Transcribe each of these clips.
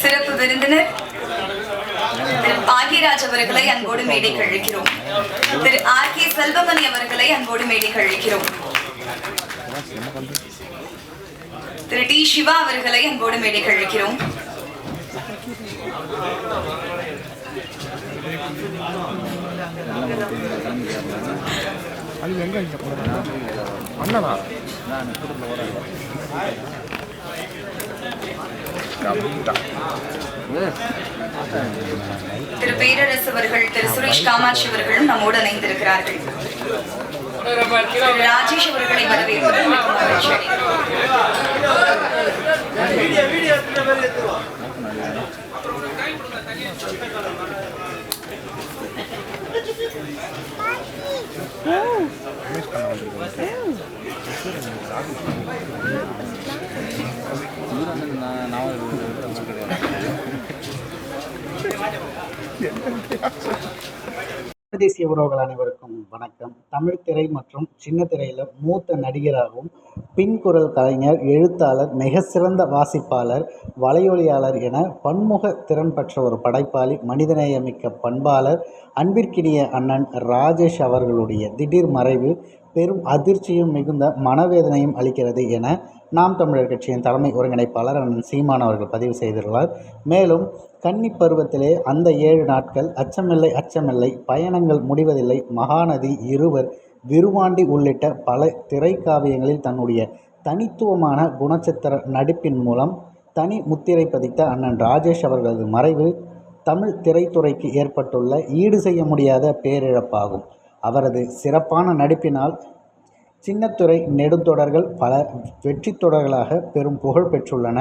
சிறப்பு விருந்தினர் திரு பாகியராஜ் அவர்களை அன்போடு மேடை கழிக்கிறோம். திரு ஆர் கே செல்வமணி அவர்களை அன்போடு மேடை கழிக்கிறோம். திரு டி சிவா அவர்களை அன்போடு மேடை கழிக்கிறோம். அது எங்க இங்க போறா அண்ணனா திரு பேரரசு அவர்கள் திரு சுரேஷ் காமாட்சி அவர்களும் நம்மோடு இணைந்திருக்கிறார்கள். ராஜேஷ் அவர்களை வரவேற்பது மிகவும் மகிழ்ச்சி 나와요. தேசிய உறவுகள் அனைவருக்கும் வணக்கம். தமிழ் திரை மற்றும் சின்ன திரையில் மூத்த நடிகராகவும் பின்குரல் கலைஞர் எழுத்தாளர் மிக சிறந்த வாசிப்பாளர் வலையொலியாளர் என பன்முக திறன் பெற்ற ஒரு படைப்பாளி மனிதநேயமிக்க பண்பாளர் அன்பிற்கினிய அண்ணன் ராஜேஷ் அவர்களுடைய திடீர் மறைவு பெரும் அதிர்ச்சியும் மிகுந்த மனவேதனையும் அளிக்கிறது என நாம் தமிழர் கட்சியின் தலைமை ஒருங்கிணைப்பாளர் அண்ணன் சீமான் அவர்கள் பதிவு செய்துள்ளார். மேலும் கன்னி பருவத்திலே அந்த ஏழு நாட்கள் அச்சமில்லை அச்சமில்லை பயணங்கள் முடிவதில்லை மகாநதி இருவர் விருவாண்டி உள்ளிட்ட பல திரைக்காவியங்களில் தன்னுடைய தனித்துவமான குணச்சித்திர நடிப்பின் மூலம் தனி முத்திரை பதித்த அண்ணன் ராஜேஷ் அவர்களது மறைவு தமிழ் திரைத்துறைக்கு ஏற்பட்டுள்ள ஈடு செய்ய முடியாத பேரிழப்பாகும். அவரது சிறப்பான நடிப்பினால் சின்னத்துறை நெடுந்தொடர்கள் பல வெற்றி தொடர்களாக பெரும் புகழ் பெற்றுள்ளன.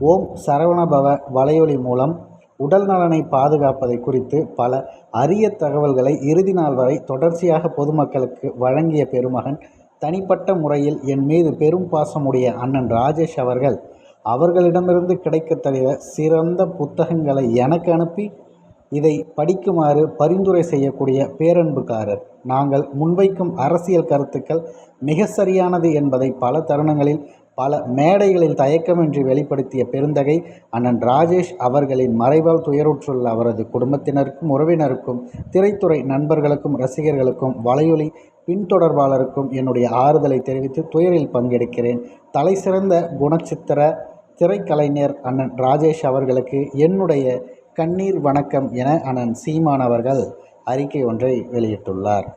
ஓம் சரவணபவ வலையொலி மூலம் உடல் நலனை பாதுகாப்பதை குறித்து பல அரிய தகவல்களை இறுதி நாள் வரை தொடர்ச்சியாக பொதுமக்களுக்கு வழங்கிய பெருமகன் தனிப்பட்ட முறையில் என் மீது பெரும் பாசமுடைய அண்ணன் ராஜேஷ் அவர்கள் அவர்களிடமிருந்து கிடைக்க தவிர சிறந்த புத்தகங்களை எனக்கு அனுப்பி இதை படிக்குமாறு பரிந்துரை செய்யக்கூடிய பேரன்புக்காரர். நாங்கள் முன்வைக்கும் அரசியல் கருத்துக்கள் மிக சரியானது என்பதை பல தருணங்களில் பல மேடைகளில் தயக்கமின்றி வெளிப்படுத்திய பெருந்தகை அண்ணன் ராஜேஷ் அவர்களின் மறைவால் துயருற்றுள்ள அவரது குடும்பத்தினருக்கும் உறவினருக்கும் திரைத்துறை நண்பர்களுக்கும் ரசிகர்களுக்கும் வலையொலி பின்தொடர்பாளருக்கும் என்னுடைய ஆறுதலை தெரிவித்து துயரில் பங்கெடுக்கிறேன். தலைசிறந்த குணச்சித்திர திரைக்கலைஞர் அண்ணன் ராஜேஷ் அவர்களுக்கு என்னுடைய கண்ணீர் வணக்கம் என அண்ணன் சீமான் அவர்கள் அறிக்கை ஒன்றை வெளியிட்டுள்ளார்.